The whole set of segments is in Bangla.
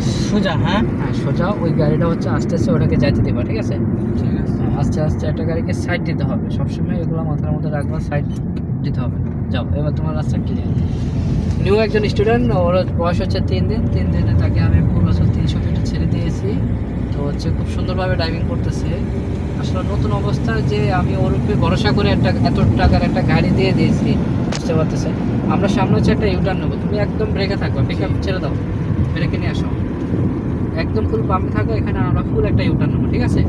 সোজা হ্যাঁ? হ্যাঁ সোজা। ওই গাড়িটা হচ্ছে আস্তে আস্তে ওটাকে যাইতে দেবা ঠিক আছে? ঠিক আছে। আস্তে আস্তে একটা গাড়িকে সাইড দিতে হবে। সবসময় এগুলো মাথার মধ্যে রাখবা সাইড দিতে হবে। যাও এবার তোমার রাস্তা ক্লিয়ার নিউ একজন স্টুডেন্ট ওর বয়স হচ্ছে তিন দিন। তিন দিনে তাকে আমি পুরো বছর তিনশো মিটার ছেড়ে দিয়েছি। তো হচ্ছে খুব সুন্দরভাবে ড্রাইভিং করতেছে। আসলে নতুন অবস্থা যে আমি ওর উপরে ভরসা করে একটা এত টাকার একটা গাড়ি দিয়ে দিয়েছি বুঝতে পারতেছে আমরা সামনে হচ্ছে একটা ইউটার্ন নেব। তুমি একদম ব্রেকে থাকবা। পিক আপ ছেড়ে দাও। ব্রেকে নিয়ে আসো। একদম ফুল বামে থাকো এখানে আমরা ফুল একটা ইউটার্ন নেব ঠিক আছে?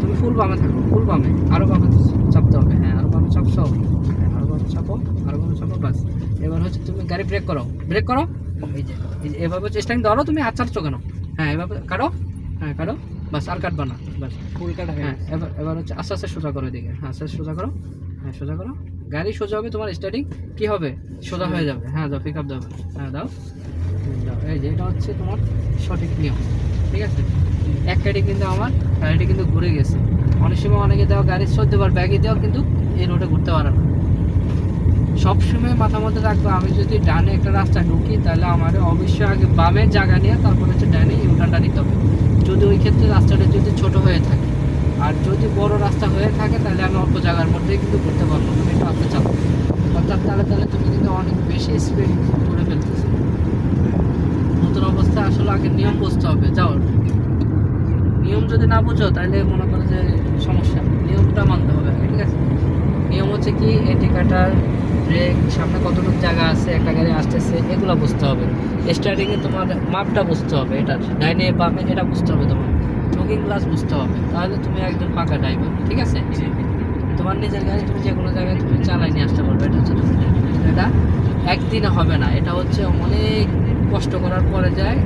তুমি ফুল বামে থাকো ফুল বামে। আরও বামে চাপতে হবে হ্যাঁ আরও বামে চাপছো হ্যাঁ আরও বামে চাপো আরও বামে চাপো বাস এবার হচ্ছে তুমি গাড়ি ব্রেক করো ব্রেক করো। এই যে এভাবে চেষ্টা ধরো তুমি হাত চাটছো কেন? হ্যাঁ এভাবে কাটো হ্যাঁ কাটো বাস আর কাটবা না বাস ফুল কাটা হ্যাঁ এবার এবার হচ্ছে আস্তে আস্তে সোজা করো এদিকে হ্যাঁ আস্তে আস্তে সোজা করো হ্যাঁ সোজা করো। গাড়ি সোজা হবে তোমার স্টার্টিং কি হবে? সোজা হয়ে যাবে। হ্যাঁ দাও পিক আপ দাও। হ্যাঁ দাও। এই যে হচ্ছে তোমার সঠিক নিয়ম, ঠিক আছে? এক গাড়ি কিন্তু আমার, গাড়িটি কিন্তু ঘুরে গেছে। অনেক সময় অনেকে দেওয়া গাড়ির সদ্য বার ব্যাগে দেওয়া কিন্তু এই রোডে ঘুরতে পারে না। সবসময় মাথার মধ্যে রাখব, আমি যদি ডানে একটা রাস্তা ঢুকি, তাহলে আমার অবশ্যই আগে বামের জায়গা নিয়ে তারপর হচ্ছে ডানে ইউটার্নটা নিতে হবে। যদি ওই ক্ষেত্রে রাস্তাটা যদি ছোট হয়ে থাকে, আর যদি বড় রাস্তা হয়ে থাকে, তাহলে আমি অল্প জায়গার মধ্যেই কিন্তু করতে পারব তুমি একটু আস্তে চাপো অর্থাৎ তাহলে তাহলে তুমি কিন্তু অনেক বেশি স্পিড করে ফেলতেছো। আগে নিয়ম বুঝতে হবে, যাও। নিয়ম যদি না বুঝো, তাহলে মনে করো যে সমস্যা নিয়মটা মানতে হবে, ঠিক আছে? নিয়ম হচ্ছে কি ইন্ডিকেটার ব্রেক সামনে কতটুকু জায়গা আছে, একটা গাড়ি আসতেছে, এগুলো বুঝতে হবে। স্টার্টিংয়ে তোমার মাপটা বুঝতে হবে, এটা ডাইনে বামে, এটা বুঝতে হবে তোমার। লুকিং গ্লাস বুঝতে হবে, তাহলে তুমি একজন পাকা ড্রাইভার ঠিক আছে? তোমার নিজের গাড়ি তুমি যে কোনো জায়গায় তুমি চালাই নিয়ে আসতে পারবে, এটা হচ্ছে এটা একদিনে হবে না, এটা হচ্ছে অনেক কষ্ট করার পরে যায়।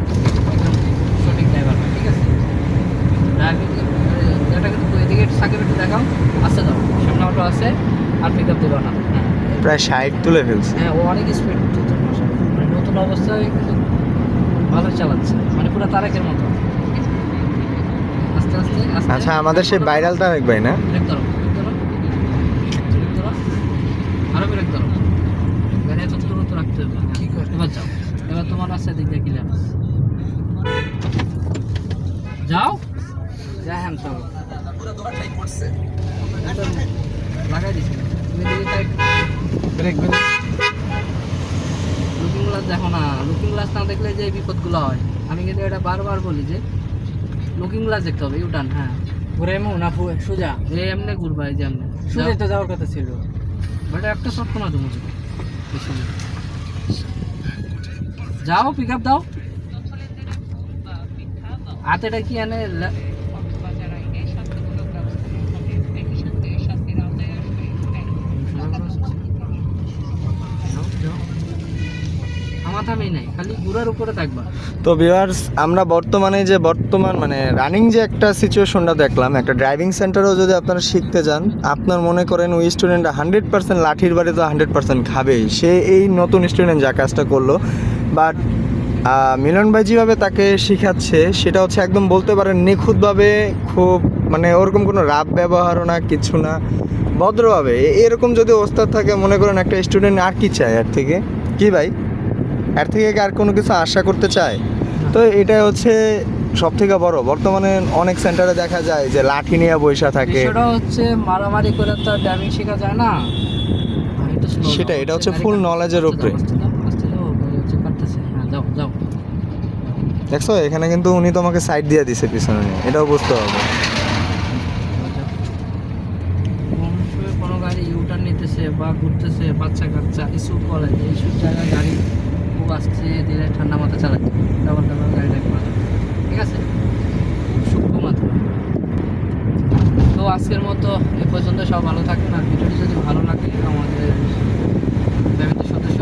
সঠিক ড্রাইভার হয় ঠিক আছে? ড্রাইভিং এটা কিন্তু এদিকে সাকিব একটু দেখাও। আসতে দাও সামনে অটো আছে আর পিক আপ দেবো না। হ্যাঁ। প্রায় ষাট তুলে ফেলছে। হ্যাঁ ও অনেক স্পিড মানে নতুন অবস্থায় কিন্তু ভালো চালাচ্ছে। মানে পুরো তারেকের মতো। আস্তে আস্তে আচ্ছা আমাদের সেই ভাইরাল তারেক ভাই না? আরও ব্রেক ধরো গাড়ি এত দ্রুত রাখতে হবে হ্যাঁ, কি করে? এবার যাও রাস্তায় দিক দিয়ে ক্লিয়ার যাও। যা হ্যাঁ চলো। লাগাই দিছি। ব্রেক ব্রেক লুকিং গ্লাস দেখো না। লুকিং গ্লাস না দেখলে যে বিপদগুলো হয়। আমি কিন্তু এটা বারবার বলি যে লুকিং গ্লাস দেখতে হবে। ইউটার্ন হ্যাঁ। ঘুরে এমন না ফু- সোজা। এই এমনি ঘুরবা এই যে এমনি। সোজা তো যাওয়ার কথা ছিল। বাট একটা শর্ত না তুমি পিছনে যাও পিক আপ দাও। হাতেটা কি এনে তো ভিউয়ার্স আমরা বর্তমানে যে বর্তমান মানে রানিং যে একটা সিচুয়েশনটা দেখলাম একটা ড্রাইভিং সেন্টারেও যদি আপনারা শিখতে যান আপনার মনে করেন ওই স্টুডেন্টরা হান্ড্রেড পার্সেন্ট লাঠির বাড়ি তো হান্ড্রেড পার্সেন্ট খাবেই। সে এই নতুন স্টুডেন্ট যা কাজটা করল বাট মিলন ভাই যেভাবে তাকে শেখাচ্ছে সেটা হচ্ছে একদম বলতে পারেন নিখুঁতভাবে খুব মানে ওরকম কোনো রাব ব্যবহারও না কিছু না ভদ্রভাবে। এরকম যদি ওস্তাদ থাকে মনে করেন একটা স্টুডেন্ট আর কি চায় এর থেকে? কি ভাই? এর থেকে আর কোনো কিছু আশা করতে চায়? তো এটা হচ্ছে সব থেকে বড়। বর্তমানে অনেক সেন্টারে দেখা যায় যে লাঠি নিয়ে বৈশা থাকে। বিষয়টা হচ্ছে মারামারি করে তো ড্রাইভিং শেখা যায় না। সেটা, এটা হচ্ছে ফুল নলেজের উপরে। দাও, আস্তে দাও, আস্তে দাও, গাড়ি হচ্ছে কাটতেছে। হ্যাঁ, যাও, যাও। দেখছ, এখানে কিন্তু উনি তোমাকে সাইড দিয়ে দিছে পিছনে এটাও বুঝতে হবে। বা ঘুরতেছে, বাচ্চা কাচ্চা জায়গায় গাড়ি খুব আসছে ঠান্ডা মাথা চালাতে ডাবল গাড়ি ঠিক আছে? সূক্ষ্ম তো আজকের মতো এ পর্যন্ত সব ভালো থাকবেন। আর ভিডিওটি যদি ভালো লাগে, আমাদের ভালো